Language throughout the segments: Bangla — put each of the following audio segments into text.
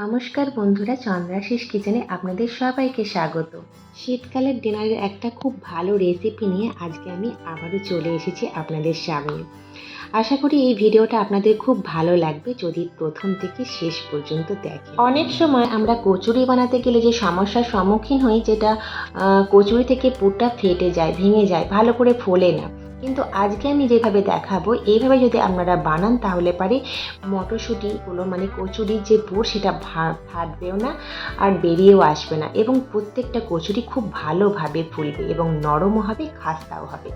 নমস্কার বন্ধুরা, চন্দ্রাশিস কিচেনে আপনাদের সবাইকে স্বাগত। শীতকালের ডিনারের একটা খুব ভালো রেসিপি নিয়ে আজকে আমি আবারও চলে এসেছি আপনাদের সামনে। আশা করি এই ভিডিওটা আপনাদের খুব ভালো লাগবে, যদি প্রথম থেকে শেষ পর্যন্ত দেখেন। অনেক সময় আমরা কচুরি বানাতে গেলে যে সমস্যার সম্মুখীন হই, যেটা কচুরি থেকে পুরটা ফেটে যায়, ভেঙে যায়, ভালো করে ফোলে না। কিন্তু আজকে আমি যেভাবে দেখাবো, এইভাবে যদি আপনারা বানান তাহলে পারে মটরশুঁটিগুলো মানে কচুরির যে পুর সেটা ফাটবেও না আর বেরিয়েও আসবে না এবং প্রত্যেকটা কচুরি খুব ভালোভাবে ফুলবে এবং নরমও হবে, খাস্তাও হবে।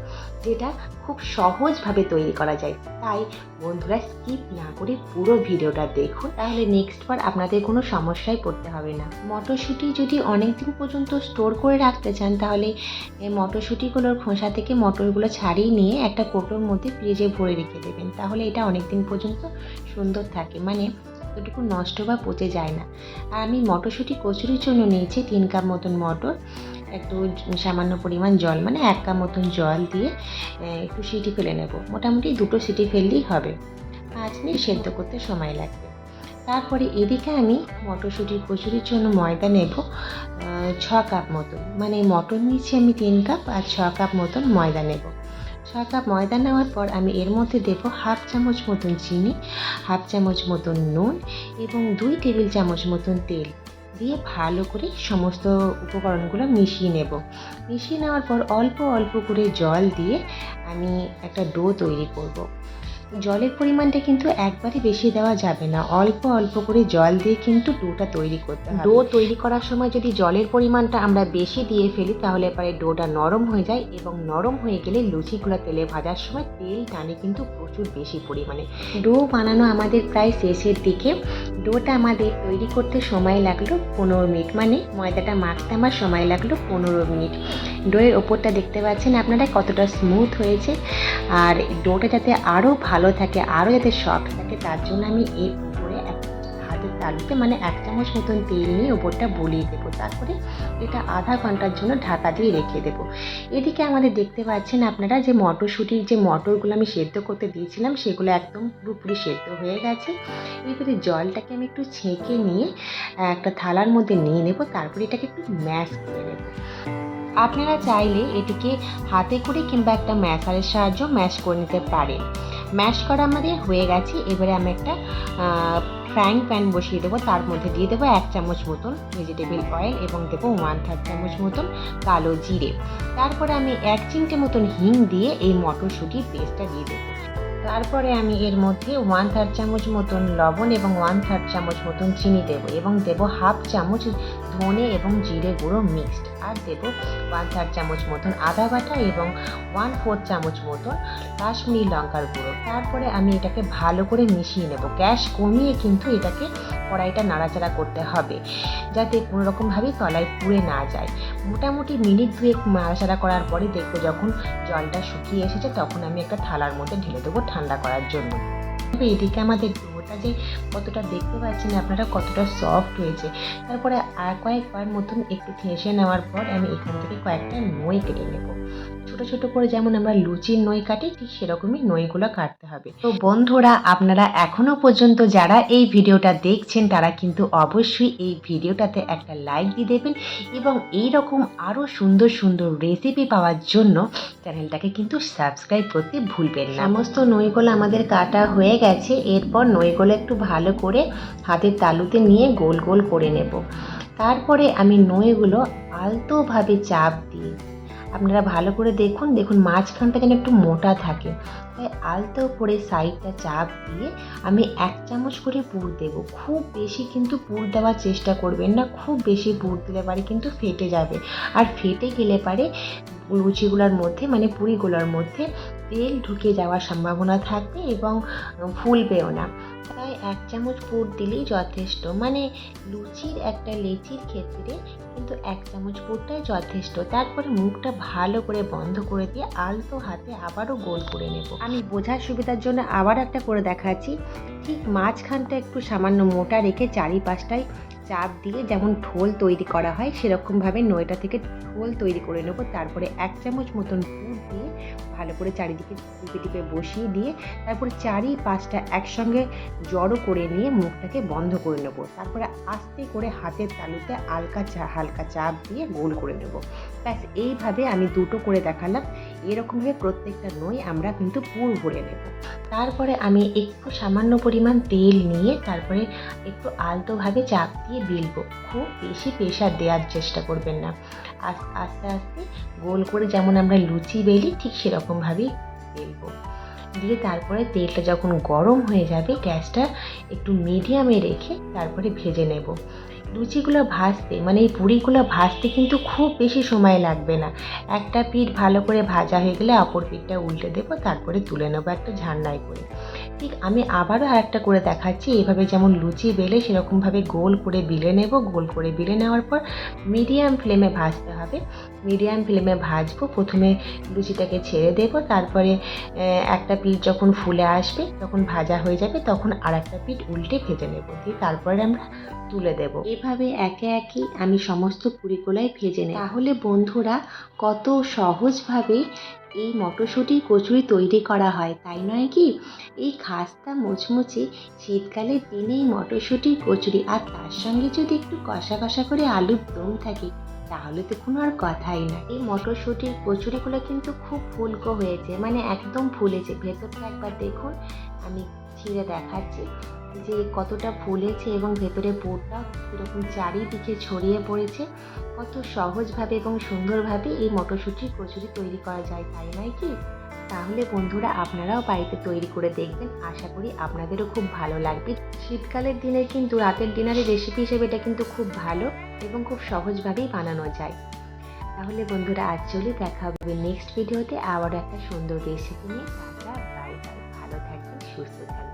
যেটা খুব সহজভাবে তৈরি করা যায়। তাই বন্ধুরা স্কিপ না করে পুরো ভিডিওটা দেখুন, তাহলে নেক্সট বার আপনাদের কোনো সমস্যায় পড়তে হবে না। মটরশুঁটি যদি অনেক দিন পর্যন্ত স্টোর করে রাখতে চান, তাহলে মটরশুঁটিগুলোর খোসা থেকে মটরগুলো ছাড়িয়ে নিয়ে একটা কোটোর মধ্যে ফ্রিজে ভরে রেখে দেবেন। তাহলে এটা অনেক দিন পর্যন্ত সুন্দর থাকে। মানে এটুকু নষ্ট বা পচে যায় না। আর আমি মটরশুঁটি কচুরির জন্য নিয়েছি তিন কাপ মতন মটর, একটু সামান্য পরিমাণ জল মানে এক কাপ মতন জল দিয়ে একটু সিটি ফেলে নেব। মোটামুটি দুটো সিটি ফেললেই হবে। পাঁচ মিনিট সেদ্ধ করতে সময় লাগবে। তারপরে এদিকে আমি মটরশুঁটির কচুরির জন্য ময়দা নেব ছ কাপ মতন। মানে মটর নিচ্ছি আমি তিন কাপ আর ছ কাপ মতন ময়দা নেব। ছ কাপ ময়দা নেওয়ার পর আমি এর মধ্যে দেব হাফ চামচ মতন চিনি, হাফ চামচ মতন নুন এবং দুই টেবিল চামচ মতন তেল দিয়ে ভালো করে সমস্ত উপকরণগুলো মিশিয়ে নেব মিশিয়ে নেওয়ার পর অল্প অল্প করে জল দিয়ে আমি একটা ডো তৈরি করব। জলের পরিমাণটা কিন্তু একবারে বেশি দেওয়া যাবে না। অল্প অল্প করে জল দিয়ে কিন্তু ডোটা তৈরি করতে হবে। ডো তৈরি করার সময় যদি জলের পরিমাণটা আমরা বেশি দিয়ে ফেলি তাহলে পরে ডোটা নরম হয়ে যায় এবং নরম হয়ে গেলে লুচিগুলো তেলে ভাজার সময় তেল টানে কিন্তু প্রচুর বেশি পরিমাণে। ডো বানানো আমাদের প্রায় শেষের দিকে। ডোটা আমাদের তৈরি করতে সময় লাগল পনেরো মিনিট। মানে ময়দাটা মাখতে আমার সময় লাগল পনেরো মিনিট। ডোয়ের ওপরটা দেখতে পাচ্ছেন আপনারা কতটা স্মুথ হয়েছে। আর ডোটা যাতে আরও ভালো থাকে আরও যাতে সফট থাকে, তার জন্য আমি এর উপরে এক হাতের তালুতে মানে এক চামচ মতন তেল নিয়ে ওপরটা বলিয়ে দেবো। তারপরে এটা আধা ঘণ্টার জন্য ঢাকা দিয়ে রেখে দেবো। এদিকে আমাদের দেখতে পাচ্ছেন আপনারা যে মটরশুঁটির যে মটরগুলো আমি সেদ্ধ করতে দিয়েছিলাম, সেগুলো একদম পুরোপুরি সেদ্ধ হয়ে গেছে। এবারে জলটাকে আমি একটু ছেঁকে নিয়ে, একটা থালার মধ্যে নিয়ে নেব। তারপরে এটাকে একটু ম্যাশ করে নেব। আপনারা চাইলে এটিকে হাতে করে কিংবা একটা ম্যাশারের সাহায্য ম্যাশ করে নিতে পারেন। ম্যাশ করা আমাদের হয়ে গেছে। এবারে আমি একটা ফ্রাইং প্যান বসিয়ে দেবো। তার মধ্যে দিয়ে দেবো এক চামচ মতন ভেজিটেবিল অয়েল এবং দেবো ওয়ান থার্ড চামচ মতন কালো জিরে। তারপরে আমি এক চিমটে মতন হিং দিয়ে এই মটরশুঁটির পেস্টটা দিয়ে দেবো। তারপরে আমি এর মধ্যে ওয়ান থার্ড চামচ মতন লবণ এবং ওয়ান থার্ড চামচ মতন চিনি দেবো এবং দেবো হাফ চামচ ধনে এবং জিরে গুঁড়ো মিক্সড। আর দেবো ওয়ান থার্ড চামচ মতন আদা বাটা এবং ওয়ান ফোর্থ চামচ মতন কাশ্মীরি লঙ্কার গুঁড়ো। তারপরে আমি এটাকে ভালো করে মিশিয়ে নেব। গ্যাস কমিয়ে কিন্তু এটাকে কড়াইটা নাড়াচাড়া করতে হবে, যাতে কোনো রকমভাবেই তলায় পুড়ে না যায়। মোটামুটি মিনিট দুয়েক নাড়াচাড়া করার পরে দেখব যখন জলটা শুকিয়ে এসেছে, তখন আমি একটা থালার মধ্যে ঢেলে দেবো ঠান্ডা করার জন্য। এদিকে আমাদের ডোটা যে কতটা দেখতে পাচ্ছেন আপনারা কতটা সফট হয়েছে। তারপরে আর কয়েকবার মতন একটু থেসে নেওয়ার পর আমি এখান থেকে কয়েকটা মই কেটে নেব। ছোট ছোট করে যেমন আমরা লুচির নই কাটি, ঠিক সেরকমই নইগুলো কাটতে হবে। তো বন্ধুরা, আপনারা এখনও পর্যন্ত যারা এই ভিডিওটা দেখছেন, তারা কিন্তু অবশ্যই এই ভিডিওটাতে একটা লাইক দিয়ে দেবেন এবং এই রকম আরও সুন্দর সুন্দর রেসিপি পাওয়ার জন্য চ্যানেলটাকে কিন্তু সাবস্ক্রাইব করতে ভুলবেন না। সমস্ত নইগুলো আমাদের কাটা হয়ে গেছে, এরপর নইগুলো একটু ভালো করে হাতের তালুতে নিয়ে গোল গোল করে নেব। তারপরে আমি নইগুলো আলতোভাবে চাপ দিই আপনারা ভালো করে দেখুন দেখুন মাঝখানটা যেন একটু মোটা থাকে। তাই আলতো করে সাইডটা চাপ দিয়ে আমি এক চামচ করে পুর দেব। খুব বেশি কিন্তু পুর দেওয়ার চেষ্টা করবেন না, খুব বেশি পুর দিলে পারে কিন্তু ফেটে যাবে। আর ফেটে গেলে পারে লুচিগুলোর মধ্যে মানে পুরিগুলোর মধ্যে তেল ঢুকে যাওয়ার সম্ভাবনা থাকবে এবং ফুলবেও না। এক চামচ পুর দিলেই যথেষ্ট। মানে লুচির একটা লেচির ক্ষেত্রে কিন্তু এক চামচ পুরটাই যথেষ্ট। তারপরে মুখটা ভালো করে বন্ধ করে দিয়ে আলতো হাতে আবারও গোল করে নেব। আমি বোঝার সুবিধার জন্য আবার একটা করে দেখাচ্ছি। ঠিক মাঝখানটা একটু সামান্য মোটা রেখে চারিপাশটায় চাপ দিয়ে যেমন ঢোল তৈরি করা হয়, সেরকমভাবে নয়টা থেকে ঢোল তৈরি করে নেব। তারপরে এক চামচ মতন পুর দিয়ে ভালো করে চারিদিকে টিপে টিপে বসিয়ে দিয়ে তারপরে চারি পাঁচটা একসঙ্গে জড়ো করে নিয়ে মুখটাকে বন্ধ করে নেব। তারপরে আস্তে করে হাতের তালুতে হালকা চা, হালকা চাপ দিয়ে গোল করে নেব। ব্যাস, এইভাবে আমি দুটো করে দেখালাম। এরকমভাবে প্রত্যেকটা নই আমরা কিন্তু পুর ভরে নেব। তারপরে আমি একটু সামান্য পরিমাণ তেল নিয়ে তারপরে একটু আলতোভাবে চাপ দিয়ে বেলবো। খুব বেশি প্রেশার দেওয়ার চেষ্টা করবেন না। আস- আস্তে আস্তে গোল করে যেমন আমরা লুচি বেলি ঠিক সেরকমভাবেই বেলবো। দিয়ে তারপরে তেলটা যখন গরম হয়ে যাবে, গ্যাসটা একটু মিডিয়ামে রেখে তারপরে ভেজে নেব। লুচিগুলো ভাজতে মানে এই পুরিগুলো ভাজতে কিন্তু খুব বেশি সময় লাগবে না। একটা পিঠ ভালো করে ভাজা হয়ে গেলে অপর পিঠটা উল্টে দেবো, তারপরে তুলে নেব একটা ঝান্ডায় করে। ঠিক আমি আবারও একটা করে দেখাচ্ছি। এভাবে যেমন লুচি বেলে সেরকমভাবে গোল করে বিলে নেব। গোল করে বিলে নেওয়ার পর মিডিয়াম ফ্লেমে ভাজতে হবে। মিডিয়াম ফ্লেমে ভাজবো। প্রথমে লুচিটাকে ছেড়ে দেব। তারপরে একটা পিঠ যখন ফুলে আসবে তখন ভাজা হয়ে যাবে, তখন আর একটা পিঠ উল্টে ভেজে নেব। দিয়ে তারপরে আমরা তুলে দেব। এভাবে একে একে আমি সমস্ত পুরিগুলাই ভেজে নেব। তাহলে বন্ধুরা, কত সহজভাবে এই মটরশুঁটির কচুরি তৈরি করা হয়, তাই নয় কি? এই খাস্তা মুচমুচে শীতকালের দিনেই মটরশুঁটির কচুরি আর তার সঙ্গে যদি একটু কষা কষা করে আলুর দম থাকে, তাহলে তো কোনো আর কথাই না। এই মটরশুঁটির কচুরিগুলো কিন্তু খুব ফুলকো হয়েছে মানে একদম ফুলেছে। ভেতরটা একবার দেখুন, আমি ছিঁড়ে দেখাচ্ছি। যে কতটা ফুলেছে এবং ভেতরে পুরটা কীরকম চারিদিকে ছড়িয়ে পড়েছে, কত সহজভাবে এবং সুন্দরভাবে এই মটরশুঁটির কচুরি তৈরি করা যায়, তাই নয় কি? তাহলে বন্ধুরা আপনারাও বাড়িতে তৈরি করে দেখবেন, আশা করি আপনাদেরও খুব ভালো লাগবে। শীতকালের দিনে কিন্তু রাতের ডিনারের রেসিপি হিসেবে এটা কিন্তু খুব ভালো এবং খুব সহজভাবেই বানানো যায়। তাহলে বন্ধুরা আজ চলে দেখা হবে নেক্সট ভিডিওতে আবার একটা সুন্দর রেসিপি নিয়ে। বাই বাই ভালো থাকবেন, সুস্থ থাকবেন।